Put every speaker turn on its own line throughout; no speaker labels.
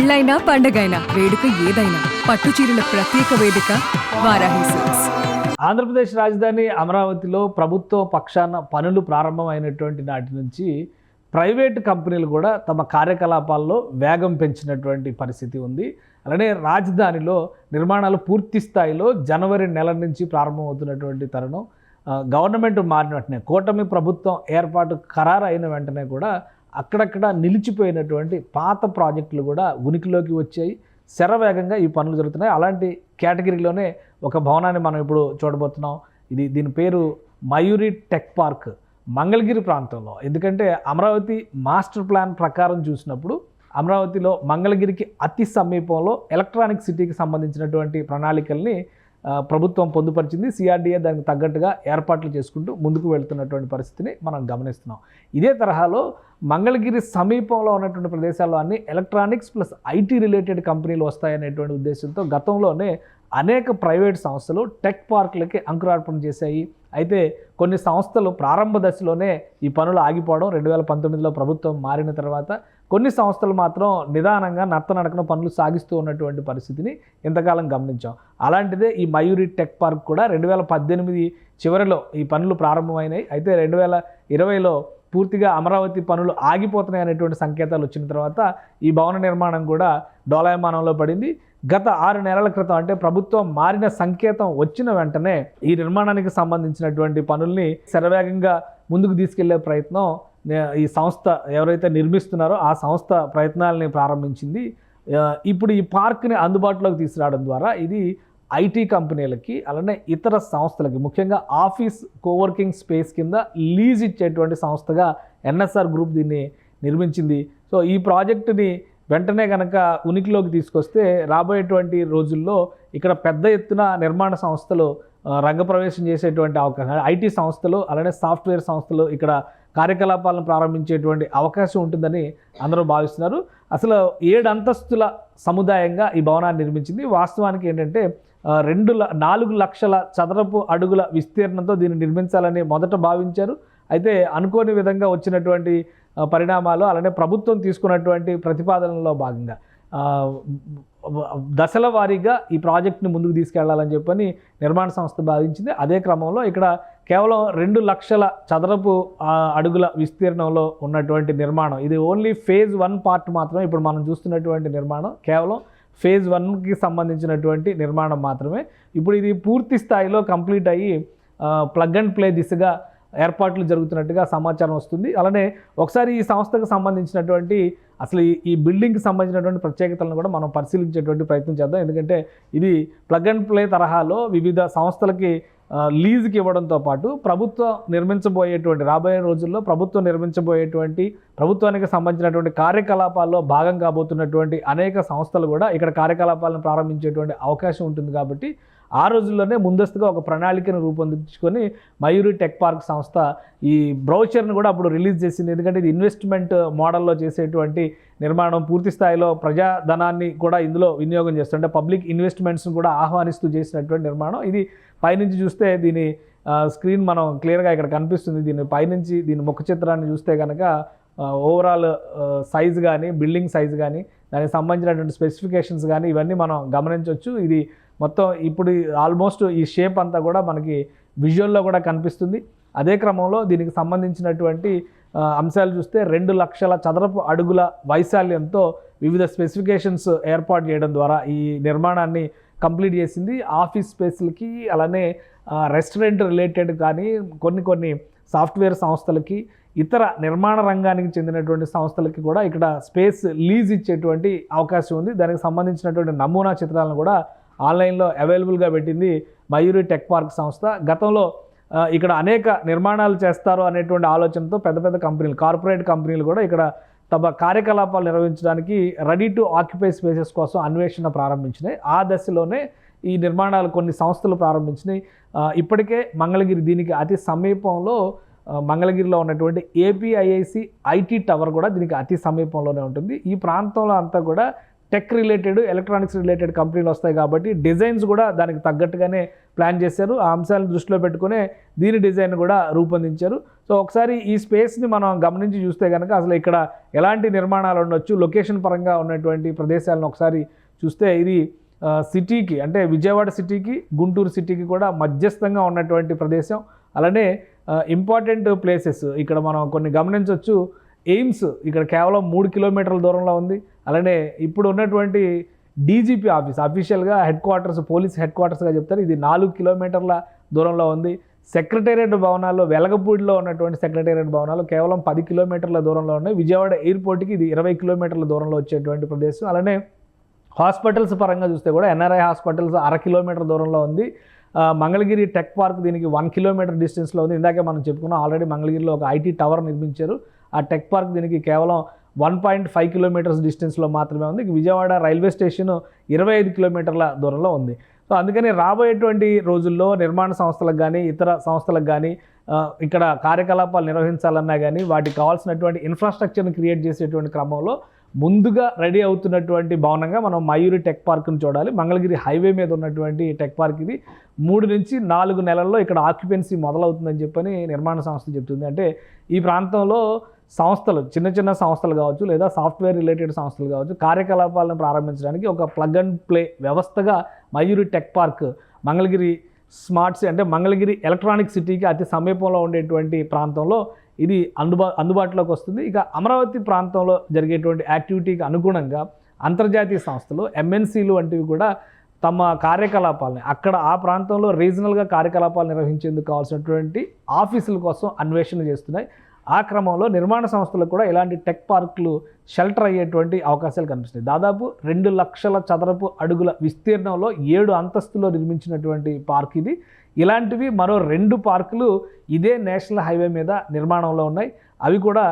పెళ్ళైనా పండగైనా వేడుక ఏదైనా పట్టు చీరల ప్రత్యేక వేదిక వారాహి సిల్క్స్.
ఆంధ్రప్రదేశ్ రాజధాని అమరావతిలో ప్రభుత్వ పక్షాన పనులు ప్రారంభమైనటువంటి నాటి నుంచి ప్రైవేట్ కంపెనీలు కూడా తమ కార్యకలాపాల్లో వేగం పెంచినటువంటి పరిస్థితి ఉంది. అలానే రాజధానిలో నిర్మాణాలు పూర్తి స్థాయిలో జనవరి నెల నుంచి ప్రారంభమవుతున్నటువంటి తరుణం గవర్నమెంట్ మారిన వెంటనే కూటమి ప్రభుత్వం ఏర్పాటు ఖరారు అయిన వెంటనే కూడా అక్కడక్కడ నిలిచిపోయినటువంటి పాత ప్రాజెక్టులు కూడా ఉనికిలోకి వచ్చాయి. శరవేగంగా ఈ పనులు జరుగుతున్నాయి. అలాంటి కేటగిరీలోనే ఒక భవనాన్ని మనం ఇప్పుడు చూడబోతున్నాం. ఇది దీని పేరు మయూరి టెక్ పార్క్ మంగళగిరి ప్రాంతంలో. ఎందుకంటే అమరావతి మాస్టర్ ప్లాన్ ప్రకారం చూసినప్పుడు అమరావతిలో మంగళగిరికి అతి సమీపంలో ఎలక్ట్రానిక్ సిటీకి సంబంధించినటువంటి ప్రణాళికల్ని ప్రభుత్వం పొందుపరిచింది. సిఆర్డీఏ దానికి తగ్గట్టుగా ఏర్పాట్లు చేసుకుంటూ ముందుకు వెళ్తున్నటువంటి పరిస్థితిని మనం గమనిస్తున్నాం. ఇదే తరహాలో మంగళగిరి సమీపంలో ఉన్నటువంటి ప్రదేశాల్లో అన్ని ఎలక్ట్రానిక్స్ ప్లస్ ఐటీ రిలేటెడ్ కంపెనీలు వస్తాయనేటువంటి ఉద్దేశంతో గతంలోనే అనేక ప్రైవేట్ సంస్థలు టెక్ పార్కులకి అంకురార్పణ చేశాయి. అయితే కొన్ని సంస్థలు ప్రారంభ దశలోనే ఈ పనులు ఆగిపోవడం రెండు వేల పంతొమ్మిదిలో ప్రభుత్వం మారిన తర్వాత కొన్ని సంస్థలు మాత్రం నిదానంగా నత్తనడకన పనులు సాగిస్తూ ఉన్నటువంటి పరిస్థితిని ఇంతకాలం గమనించాం. అలాంటిదే ఈ మయూరి టెక్ పార్క్ కూడా రెండు వేల పద్దెనిమిది చివరిలో ఈ పనులు ప్రారంభమైనాయి. అయితే రెండు వేల ఇరవైలో పూర్తిగా అమరావతి పనులు ఆగిపోతున్నాయి అనేటువంటి సంకేతాలు వచ్చిన తర్వాత ఈ భవన నిర్మాణం కూడా డోలాయమానంలో పడింది. గత ఆరు నెలల క్రితం అంటే ప్రభుత్వం మారిన సంకేతం వచ్చిన వెంటనే ఈ నిర్మాణానికి సంబంధించినటువంటి పనుల్ని శరవేగంగా ముందుకు తీసుకెళ్ళే ప్రయత్నం ఈ సంస్థ ఎవరైతే నిర్మిస్తున్నారో ఆ సంస్థ ప్రయత్నాలని ప్రారంభించింది. ఇప్పుడు ఈ పార్క్ని అందుబాటులోకి తీసుకురావడం ద్వారా ఇది ఐటీ కంపెనీలకి అలానే ఇతర సంస్థలకి ముఖ్యంగా ఆఫీస్ కోవర్కింగ్ స్పేస్ కింద లీజ్ ఇచ్చేటువంటి సంస్థగా ఎన్ఎస్ఆర్ గ్రూప్ దీన్ని నిర్మించింది. సో ఈ ప్రాజెక్టుని వెంటనే కనుక ఉనికిలోకి తీసుకొస్తే రాబోయేటువంటి రోజుల్లో ఇక్కడ పెద్ద ఎత్తున నిర్మాణ సంస్థలు రంగప్రవేశం చేసేటువంటి అవకాశం ఐటీ సంస్థలు అలానే సాఫ్ట్వేర్ సంస్థలు ఇక్కడ కార్యకలాపాలను ప్రారంభించేటువంటి అవకాశం ఉంటుందని అందరూ భావిస్తున్నారు. అసలు ఏడు అంతస్తుల సముదాయంగా ఈ భవనాన్ని నిర్మించింది. వాస్తవానికి ఏంటంటే రెండు ల- నాలుగు లక్షల చదరపు అడుగుల విస్తీర్ణంతో దీన్ని నిర్మించాలని మొదట భావించారు. అయితే అనుకోని విధంగా వచ్చినటువంటి పరిణామాలు అలానే ప్రభుత్వం తీసుకున్నటువంటి ప్రతిపాదనలో భాగంగా దశల వారీగా ఈ ప్రాజెక్ట్ని ముందుకు తీసుకెళ్ళాలని చెప్పని నిర్మాణ సంస్థ భావించింది. అదే క్రమంలో ఇక్కడ కేవలం రెండు లక్షల చదరపు అడుగుల విస్తీర్ణంలో ఉన్నటువంటి నిర్మాణం. ఇది ఓన్లీ ఫేజ్ వన్ పార్ట్ మాత్రమే. ఇప్పుడు మనం చూస్తున్నటువంటి నిర్మాణం కేవలం ఫేజ్ వన్కి సంబంధించినటువంటి నిర్మాణం మాత్రమే. ఇప్పుడు ఇది పూర్తి స్థాయిలో కంప్లీట్ అయ్యి ప్లగ్ అండ్ ప్లే దిశగా ఏర్పాట్లు జరుగుతున్నట్టుగా సమాచారం వస్తుంది. అలానే ఒకసారి ఈ సంస్థకు సంబంధించినటువంటి అసలు ఈ- బిల్డింగ్కి సంబంధించినటువంటి ప్రత్యేకతలను కూడా మనం పరిశీలించేటువంటి ప్రయత్నం చేద్దాం. ఎందుకంటే ఇది ప్లగ్ అండ్ ప్లే తరహాలో వివిధ సంస్థలకి లీజుకి ఇవ్వడంతో పాటు ప్రభుత్వం నిర్మించబోయేటువంటి రాబోయే రోజుల్లో ప్రభుత్వం నిర్మించబోయేటువంటి ప్రభుత్వానికి సంబంధించినటువంటి కార్యకలాపాల్లో భాగం కాబోతున్నటువంటి అనేక సంస్థలు కూడా ఇక్కడ కార్యకలాపాలను ప్రారంభించేటువంటి అవకాశం ఉంటుంది కాబట్టి ఆ రోజుల్లోనే ముందస్తుగా ఒక ప్రణాళికను రూపొందించుకొని మయూరి టెక్ పార్క్ సంస్థ ఈ బ్రౌచర్ను కూడా అప్పుడు రిలీజ్ చేసింది. ఎందుకంటే ఇది ఇన్వెస్ట్మెంట్ మోడల్లో చేసేటువంటి నిర్మాణం పూర్తి స్థాయిలో ప్రజాధనాన్ని కూడా ఇందులో వినియోగం చేస్తుంటే పబ్లిక్ ఇన్వెస్ట్మెంట్స్ను కూడా ఆహ్వానిస్తూ చేసినటువంటి నిర్మాణం. ఇది పైనుంచి చూస్తే దీని స్క్రీన్ మనం క్లియర్గా ఇక్కడ కనిపిస్తుంది. దీని పైనుంచి దీని ముఖ చిత్రాన్ని చూస్తే కనుక ఓవరాల్ సైజ్ కానీ బిల్డింగ్ సైజ్ కానీ దానికి సంబంధించినటువంటి స్పెసిఫికేషన్స్ కానీ ఇవన్నీ మనం గమనించవచ్చు ఇది మొత్తం ఇప్పుడు ఆల్మోస్ట్ ఈ షేప్ అంతా కూడా మనకి విజువల్లో కూడా కనిపిస్తుంది. అదే క్రమంలో దీనికి సంబంధించినటువంటి అంశాలు చూస్తే రెండు లక్షల చదరపు అడుగుల వైశాల్యంతో వివిధ స్పెసిఫికేషన్స్ ఏర్పాటు చేయడం ద్వారా ఈ నిర్మాణాన్ని కంప్లీట్ చేసింది. ఆఫీస్ స్పేస్లకి అలానే రెస్టారెంట్ రిలేటెడ్ కానీ కొన్ని కొన్ని సాఫ్ట్వేర్ సంస్థలకి ఇతర నిర్మాణ రంగానికి చెందినటువంటి సంస్థలకి కూడా ఇక్కడ స్పేస్ లీజ్ ఇచ్చేటువంటి అవకాశం ఉంది. దానికి సంబంధించినటువంటి నమూనా చిత్రాలను కూడా ఆన్లైన్లో అవైలబుల్గా పెట్టింది మయూరి టెక్ పార్క్ సంస్థ. గతంలో ఇక్కడ అనేక నిర్మాణాలు చేస్తారు అనేటువంటి ఆలోచనతో పెద్ద పెద్ద కంపెనీలు కార్పొరేట్ కంపెనీలు కూడా ఇక్కడ తమ కార్యకలాపాలు నిర్వహించడానికి రెడీ టు ఆక్యుపై స్పేసెస్ కోసం అన్వేషణ ప్రారంభించినాయి. ఆ దశలోనే ఈ నిర్మాణాలు కొన్ని సంస్థలు ప్రారంభించినాయి. ఇప్పటికే మంగళగిరి దీనికి అతి సమీపంలో మంగళగిరిలో ఉన్నటువంటి ఏపీఐఐసి ఐటీ టవర్ కూడా దీనికి అతి సమీపంలోనే ఉంటుంది. ఈ ప్రాంతంలో అంతా కూడా టెక్ రిలేటెడ్ ఎలక్ట్రానిక్స్ రిలేటెడ్ కంపెనీలు వస్తాయి కాబట్టి డిజైన్స్ కూడా దానికి తగ్గట్టుగానే ప్లాన్ చేశారు. ఆ అంశాలను దృష్టిలో పెట్టుకునే దీని డిజైన్ కూడా రూపొందించారు. సో ఒకసారి ఈ స్పేస్ని మనం గమనించి చూస్తే కనుక అసలు ఇక్కడ ఎలాంటి నిర్మాణాలు ఉండొచ్చు లొకేషన్ పరంగా ఉన్నటువంటి ప్రదేశాలను ఒకసారి చూస్తే ఇది సిటీకి అంటే విజయవాడ సిటీకి గుంటూరు సిటీకి కూడా మధ్యస్థంగా ఉన్నటువంటి ప్రదేశం. అలానే ఇంపార్టెంట్ ప్లేసెస్ ఇక్కడ మనం కొన్ని గమనించవచ్చు ఎయిమ్స్ ఇక్కడ కేవలం మూడు కిలోమీటర్ల దూరంలో ఉంది. అలానే ఇప్పుడు ఉన్నటువంటి డీజీపీ ఆఫీస్ అఫీషియల్గా హెడ్ క్వార్టర్స్ పోలీస్ హెడ్ క్వార్టర్స్గా చెప్తారు. ఇది నాలుగు కిలోమీటర్ల దూరంలో ఉంది. సెక్రటేరియట్ భవనాల్లో వెలగపూడిలో ఉన్నటువంటి సెక్రటేరియట్ భవనాలు కేవలం పది కిలోమీటర్ల దూరంలో ఉన్నాయి. విజయవాడ ఎయిర్పోర్ట్కి ఇది ఇరవై కిలోమీటర్ల దూరంలో వచ్చేటువంటి ప్రదేశం. అలానే హాస్పిటల్స్ పరంగా చూస్తే కూడా ఎన్ఆర్ఐ హాస్పిటల్స్ అర కిలోమీటర్ దూరంలో ఉంది. మంగళగిరి టెక్ పార్క్ దీనికి వన్ కిలోమీటర్ డిస్టెన్స్లో ఉంది. ఇందాకే మనం చెప్పుకున్నాం ఆల్రెడీ మంగళగిరిలో ఒక ఐటీ టవర్ నిర్మించారు. ఆ టెక్ పార్క్ దీనికి కేవలం వన్ పాయింట్ ఫైవ్ కిలోమీటర్స్ డిస్టెన్స్లో మాత్రమే ఉంది. విజయవాడ రైల్వే స్టేషన్ ఇరవై ఐదు కిలోమీటర్ల దూరంలో ఉంది. సో అందుకని రాబోయేటువంటి రోజుల్లో నిర్మాణ సంస్థలకు కానీ ఇతర సంస్థలకు కానీ ఇక్కడ కార్యకలాపాలు నిర్వహించాలన్నా కానీ వాటికి కావాల్సినటువంటి ఇన్ఫ్రాస్ట్రక్చర్ని క్రియేట్ చేసేటువంటి క్రమంలో ముందుగా రెడీ అవుతున్నటువంటి భవనంగా మనం మయూరి టెక్ పార్క్ను చూడాలి. మంగళగిరి హైవే మీద ఉన్నటువంటి టెక్ పార్క్ ఇది. మూడు నుంచి నాలుగు నెలల్లో ఇక్కడ ఆక్యుపెన్సీ మొదలవుతుందని చెప్పని నిర్మాణ సంస్థ చెప్తుంది. అంటే ఈ ప్రాంతంలో సంస్థలు చిన్న చిన్న సంస్థలు కావచ్చు లేదా సాఫ్ట్వేర్ రిలేటెడ్ సంస్థలు కావచ్చు కార్యకలాపాలను ప్రారంభించడానికి ఒక ప్లగ్ అండ్ ప్లే వ్యవస్థగా Mayuri tech park Mangalagiri smarts అంటే మంగళగిరి ఎలక్ట్రానిక్ సిటీకి అతి సమీపంలో ఉండేటువంటి ప్రాంతంలో ఇది అందుబా అందుబాటులోకి వస్తుంది. ఇక అమరావతి ప్రాంతంలో జరిగేటువంటి యాక్టివిటీకి అనుగుణంగా అంతర్జాతీయ సంస్థలు ఎంఎన్సీలు వంటివి కూడా తమ కార్యకలాపాలని అక్కడ ఆ ప్రాంతంలో రీజనల్గా కార్యకలాపాలు నిర్వహించేందుకు కావాల్సినటువంటి ఆఫీసుల కోసం అన్వేషణ చేస్తున్నాయి. ఆ క్రమంలో నిర్మాణ సంస్థలకు కూడా ఇలాంటి టెక్ పార్కులు షెల్టర్ అయ్యేటువంటి అవకాశాలు కనిపిస్తున్నాయి. దాదాపు రెండు లక్షల చదరపు అడుగుల విస్తీర్ణంలో ఏడు అంతస్తులో నిర్మించినటువంటి పార్క్ ఇది. ఇలాంటివి మరో రెండు పార్కులు ఇదే నేషనల్ హైవే మీద నిర్మాణంలో ఉన్నాయి. అవి కూడా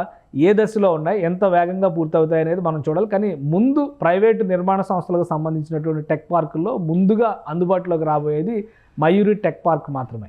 ఏ దశలో ఉన్నాయి ఎంత వేగంగా పూర్తవుతాయి అనేది మనం చూడాలి. కానీ ముందు ప్రైవేటు నిర్మాణ సంస్థలకు సంబంధించినటువంటి టెక్ పార్కుల్లో ముందుగా అందుబాటులోకి రాబోయేది మయూరి టెక్ పార్క్ మాత్రమే.